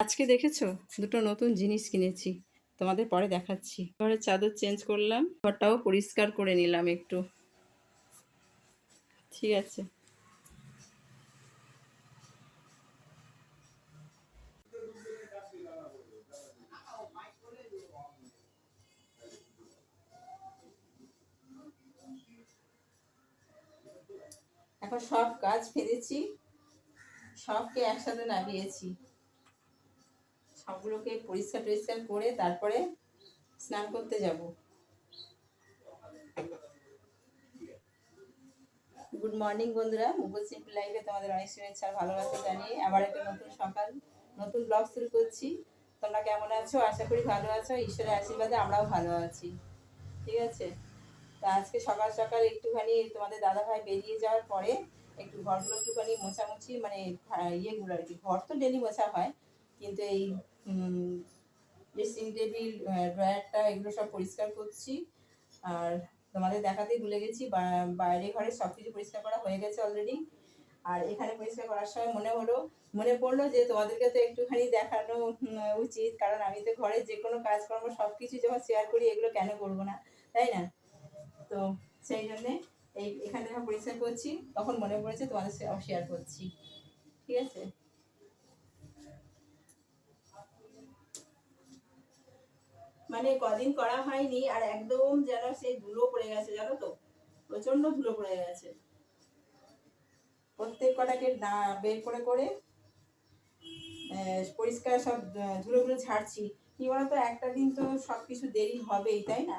আজকে দেখেছ? দুটো নতুন জিনিস কিনেছি। তোমাদের পরে দেখাচ্ছি। ঘরের চাদর চেঞ্জ করলাম, ঘরটাও পরিষ্কার করে নিলাম একটু। ঠিক আছে। এখন সব কাজ ফেলেছি। সবকে একসাথে নামিয়েছি সবগুলোকে পরিষ্কার টরিষ্কার করে তারপরে স্নান করতে যাব। গুড মর্নিং বন্ধুরা মুকুল সিম্পল লাইফে তোমাদের অনেক শুভেচ্ছা ভালোবাসা জানিয়ে আবার একটা নতুন সকাল, নতুন ব্লগ শুরু করছি। তোমরা কেমন আছো? আশা করি ভালো আছো। ঈশ্বরের আশীর্বাদে আমরাও ভালো আছি। ঠিক আছে? তা আজকে সকাল সকাল একটুখানি তোমাদের দাদা ভাই বেরিয়ে যাওয়ার পরে একটু ঘরগুলো একটুখানি মোছামুছি মানে ইয়েগুলো আর কি। ঘর তো ডেলি মোছা হয়। কিন্তু এই ড্রেসিং টেবিল ড্রয়ারটা এগুলো সব পরিষ্কার করছি। আর তোমাদের দেখাতেই ভুলে গেছি বাইরে ঘরে সব কিছু পরিষ্কার করা হয়ে গেছে অলরেডি আর এখানে পরিষ্কার করার সময় মনে হলো, মনে পড়ল যে তোমাদেরকে তো একটুখানি দেখানো উচিত। কারণ আমি তো ঘরে যে কোনো কাজকর্ম, সব কিছু যখন শেয়ার করি, এগুলো কেন করব না? তাই না? তো সেই জন্যে এই, এখানে যখন পরিষ্কার করছি, তখন মনে পড়েছে তোমাদের শেয়ার করছি। ঠিক আছে? মানে কদিন করা হয়নি, আর একদম যেন সেই ধুলো পড়ে গেছে, জানো তো? প্রচণ্ড ধুলো পড়ে গেছে। প্রত্যেক কটাকে বের করে করে পরিষ্কার সব ধুলোগুলো ছাড়ছি কি বলতো, একটা দিন তো সব কিছু দেরি হবেই, তাই না?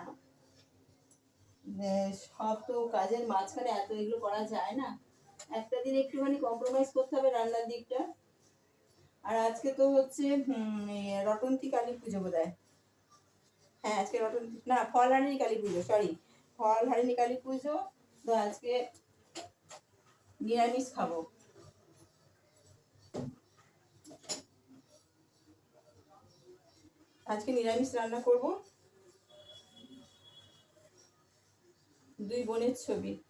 সব তো কাজের মাঝখানে এত এগুলো করা যায় না। একটা দিন একটুখানি কম্প্রোমাইজ করতে হবে রান্নার দিকটা। আর আজকে তো হচ্ছে রটন্তী কালী পুজো বোধ হ্যাঁ আজকে রটন না ফল হারিনি কালী পুজো সরি ফলহারিন কালী পুজো, তো আজকে নিরামিষ খাব। আজকে নিরামিষ রান্না করব। দুই বোনের ছবি।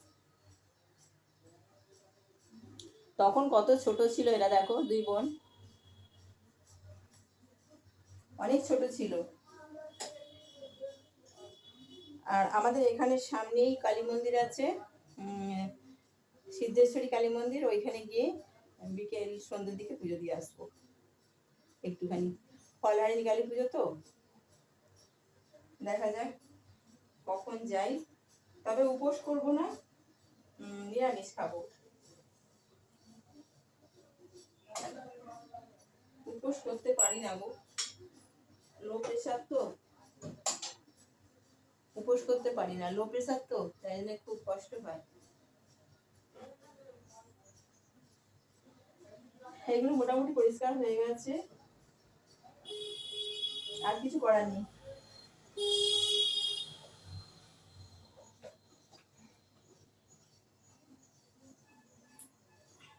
তখন কত ছোট ছিল এরা, দেখো, দুই বোন। অনেক ছোট ছিল। আর আমাদের এখানে সামনেই কালী মন্দির আছে সিদ্ধেশ্বরী কালী মন্দির, ওইখানে গিয়ে বিকেল সন্ধ্যের দিকে পুজো দিয়ে আসব। একটুখানি। ফলহারিণী কালী পুজো তো? দেখা যাক কখন যাই। তবে উপোস করব না নিরামিষ খাব। উপোস করতে পারি না গো। লো প্রেশার তো। উপোস করতে পারি না। লো প্রেশার তো, তাই জন্য খুব কষ্ট হয়। এগুলো মোটামুটি পরিষ্কার হয়ে গেছে। আর কিছু করার নেই।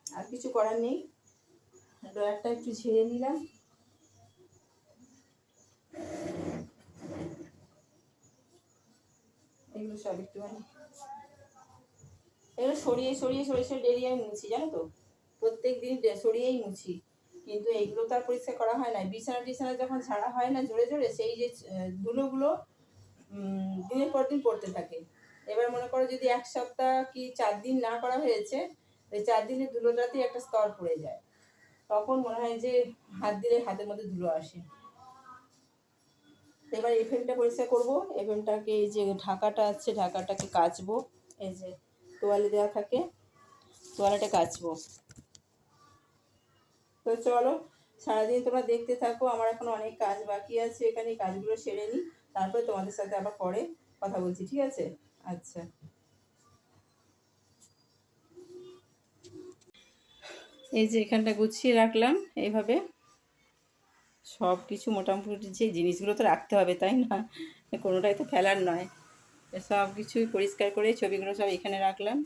আর কিছু করার নেই। ড্রয়ারটা একটু ঝেড়ে নিলাম এগুলো সব একটুখানি। এগুলো সরিয়ে সরিয়ে সরিয়ে সরিয়ে ডেলি আমি মুছি, জানো তো? প্রত্যেক দিন সরিয়েই মুছি। কিন্তু এইগুলো তো আর পরিষ্কার করা হয় না। বিছানা টিছানা যখন ঝাড়া হয় না জোরে জোরে, সেই যে ধুলোগুলো দিনের পর দিন পড়তে থাকে। এবার মনে করো যদি এক সপ্তাহ কি চার দিন না করা হয়েছে ওই চার দিনের ধুলোটাতেই একটা স্তর পড়ে যায়। তখন মনে হয় যে হাত দিলে হাতের মধ্যে ধুলো আসে। এবার এই ফ্রেমটা পরিষ্কার করব। এই ফ্রেমটাকে এই যে ঢাকাটা আছে, ঢাকাটাকে কাচবো। এই যে তোয়ালে দেওয়া থাকে, তোয়ালেটা কাচবো। তো চলো, সারাদিন তোমরা দেখতে থাকো, আমার এখন অনেক কাজ বাকি আছে এখানে কাজগুলো সেরে নিই, তারপরে তোমাদের সাথে আবার পরে কথা বলছি, ঠিক আছে? আচ্ছা। এই যে এখানটা গুছিয়ে রাখলাম, এইভাবে। সব কিছু মোটামুটি যে জিনিসগুলো তো রাখতে হবে, তাই না? কোনোটাই তো ফেলার নয়। সব কিছুই পরিষ্কার করে ছবিগুলো সব এখানে রাখলাম।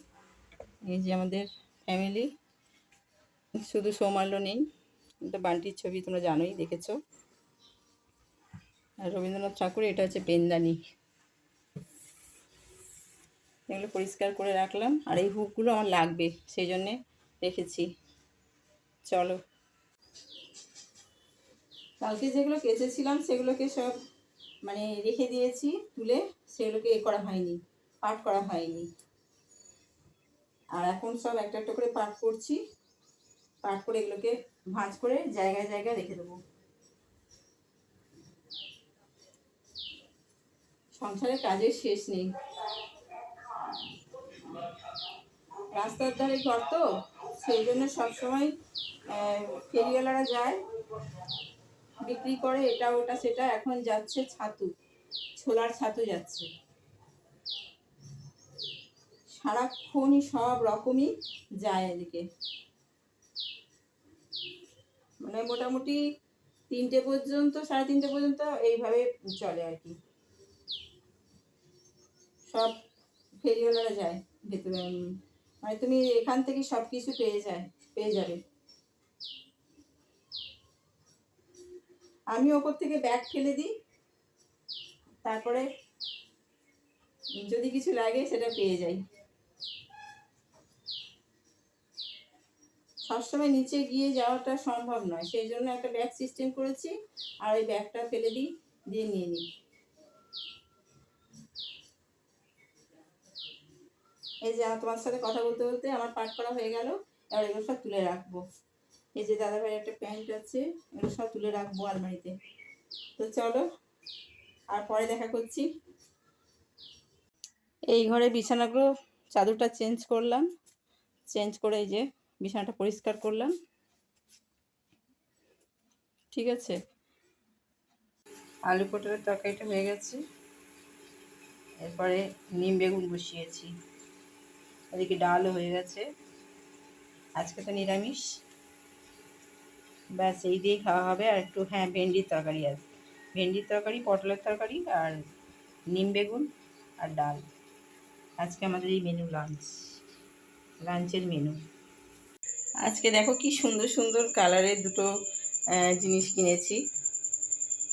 এই যে আমাদের ফ্যামিলি, শুধু সৌমাল্য নেই কিন্তু বান্টির ছবি তোমরা জানোই, দেখেছ। আর রবীন্দ্রনাথ ঠাকুর, এটা হচ্ছে পেনদানি। এগুলো পরিষ্কার করে রাখলাম। আর এই হুকগুলো আমার লাগবে, সেই জন্যে রেখেছি। চলো। কালকে যেগুলো কেচেছিলাম, সেগুলোকে সব মানে রেখে দিয়েছি, তুলে সেগুলোকে এ করা হয়নি, পাট করা হয়নি। আর এখন সব একটা একটা করে পাট করছি, পাট করে এগুলোকে ভাঁজ করে জায়গায় জায়গায় রেখে দেবো। সংসারে কাজের শেষ নেই। রাস্তার ধারে ঘর তো, সেই জন্য সবসময় ফেরিওয়ালারা যায়। বিক্রি করে এটা, ওটা, সেটা, এখন যাচ্ছে ছাতু, ছোলার ছাতু যাচ্ছে। সারাক্ষণই সব রকমই যায় এদিকে। মানে মোটামুটি তিনটে পর্যন্ত, সাড়ে তিনটে পর্যন্ত এইভাবে চলে আর কি। সব ফেরিওয়ালারা যায় ভেতরে মানে তুমি এখান থেকে সব কিছু পেয়ে যায়, পেয়ে যাবে। আমি ওপর থেকে ব্যাগ ফেলে দিই। তারপরে যদি কিছু লাগে সেটা পেয়ে যাই। সবসময় নিচে গিয়ে যাওয়াটা সম্ভব নয়, সেই জন্য একটা ব্যাগ সিস্টেম করেছি আর ওই ব্যাগটা ফেলে দিই, দিয়ে নিয়ে নিই। এই যে তোমার সাথে কথা বলতে বলতে আমার পাট করা হয়ে গেল, এবার এগুলো সব তুলে রাখব। এই যে দাদা ভাইয়ের একটা প্যান্ট আছে, এগুলো সব তুলে রাখব আলমারিতে। তো চলো, আর পরে দেখা করছি। এই ঘরে বিছানাগুলো চাদরটা চেঞ্জ করলাম। চেঞ্জ করে এই যে বিছানাটা পরিষ্কার করলাম। ঠিক আছে? আলু পটলের তরকারিটা হয়ে গেছে। এরপরে নিম বেগুন বসিয়েছি। এদিকে ডালও হয়ে গেছে। আজকে তো নিরামিষ। ব্যাস, এই দিয়েই খাওয়া হবে। আর একটু হ্যাঁ ভেন্ডির তরকারি আছে ভেন্ডির তরকারি, পটলের তরকারি আর নিম বেগুন আর ডাল। আজকে আমাদের এই মেনু লাঞ্চ লাঞ্চের মেনু আজকে দেখো কি সুন্দর সুন্দর কালারের দুটো জিনিস কিনেছি।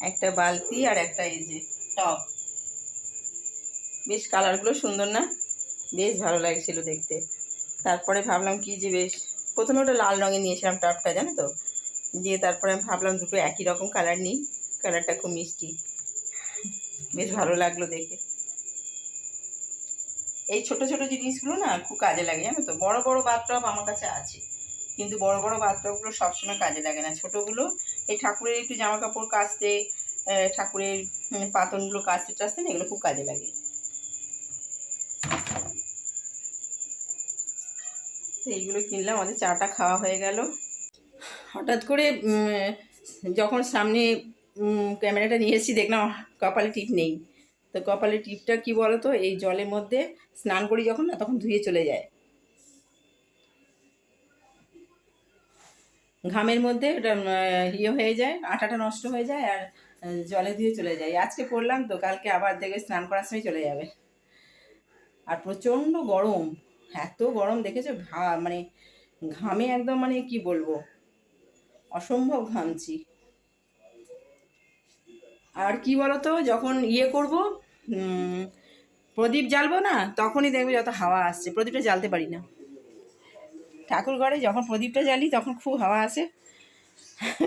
একটা বালতি আর একটা এই যে টপ বেশ কালারগুলো সুন্দর না? বেশ ভালো লাগছিল দেখতে। তারপরে ভাবলাম কি যে বেশ, প্রথমে ওটা লাল রঙের নিয়েছিলাম টপটা জানো তো? দিয়ে তারপরে আমি ভাবলাম দুটো একই রকম কালার নিই। কালারটা খুব মিষ্টি। বেশ ভালো লাগল দেখে। এই ছোট ছোট জিনিসগুলো না খুব কাজে লাগে, জানো তো? বড় বড় বাথটব আমার কাছে আছে। কিন্তু বড় বড় বাথটবগুলো সবসময় কাজে লাগে না। ছোটোগুলো, এই ঠাকুরের একটু জামা কাপড় কাচতে ঠাকুরের পাতনগুলো কাচতে টাচতে না এগুলো খুব কাজে লাগে। তো এইগুলো কিনলাম, আমাদের চাটা খাওয়া হয়ে গেল। হঠাৎ করে যখন সামনে ক্যামেরাটা নিয়ে এসেছি, দেখলাম কপালে টিপ নেই। তো কপালে টিপটা কি বলো তো এই জলের মধ্যে স্নান করি যখন না, তখন ধুয়ে চলে যায়। ঘামের মধ্যে ওটা ইয়ে হয়ে যায়, আটাটা নষ্ট হয়ে যায় আর জলে ধুয়ে চলে যায়। আজকে পড়লাম তো, কালকে আবার দেখবে স্নান করার সময় চলে যাবে। আর প্রচণ্ড গরম, এত গরম, দেখেছ? মানে ঘামে একদম মানে কি বলব? অসম্ভব ঘামছি। আর কি বলতো, যখন ইয়ে করব প্রদীপ জ্বালবো না, তখনই দেখবে যত হাওয়া আসছে, প্রদীপটা জ্বালতে পারি না। ঠাকুর ঘরে যখন প্রদীপটা জ্বালি, তখন খুব হাওয়া আসে।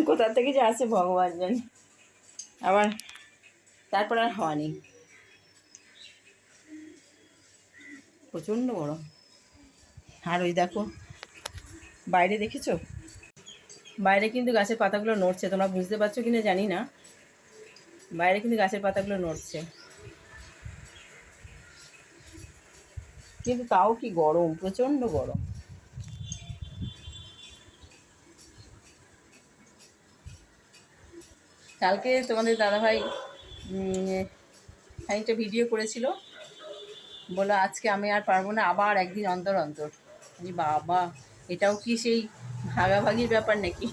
কোথা থেকে যে আসে ভগবান জানি। আবার তারপর আর হাওয়া নেই। প্রচণ্ড গরম। আর ওই দেখো, বাইরে দেখেছ? বাইরে কিন্তু গাছের পাতাগুলো নড়ছে তোমরা বুঝতে পারছ কি না জানি না। বাইরে কিন্তু গাছের পাতাগুলো নড়ছে। কিন্তু তাও কি গরম প্রচণ্ড গরম। কালকে তোমাদের দাদাভাই উম, খানিকটা ভিডিও করেছিল। বলল আজকে আমি আর পারব না আবার একদিন অন্তর অন্তর। বাবা এটাও কি সেই ভাগাভাগির ব্যাপার নাকি?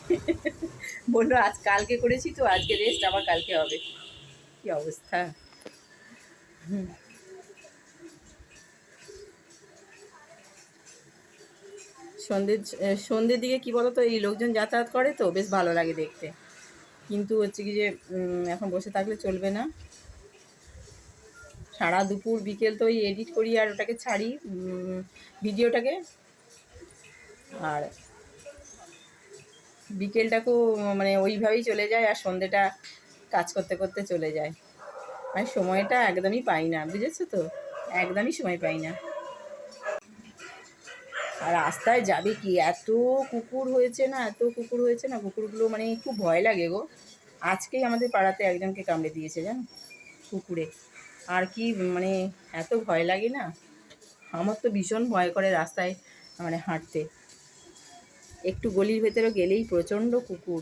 বলল, আজ কালকে করেছি তো, আজকে রেস্ট আবার কালকে হবে। কি অবস্থা? হুম। সন্ধ্যের সন্ধ্যের দিকে কি বলতো, এই লোকজন যাতায়াত করে তো, বেশ ভালো লাগে দেখতে। কিন্তু হচ্ছে কি যে এখন বসে থাকলে চলবে না। সারা দুপুর বিকেল তো ওই এডিট করি আর ওটাকে ছাড়ি ভিডিওটাকে। আর বিকেলটাকেও মানে ওইভাবেই চলে যায় আর সন্ধেটা কাজ করতে করতে চলে যায়। মানে সময়টা একদমই পাই না, বুঝেছ তো? একদমই সময় পাই না। আর রাস্তায় যাবে কি? এত কুকুর হয়েছে না, এত কুকুর হয়েছে না, কুকুরগুলো মানে খুব ভয় লাগে গো। আজকেই আমাদের পাড়াতে একজনকে কামড়ে দিয়েছে, জানো? কুকুরে। আর কি মানে এত ভয় লাগে না? আমার তো ভীষণ ভয় করে রাস্তায় মানে হাঁটতে। একটু গলির ভেতরে গেলেই প্রচণ্ড কুকুর।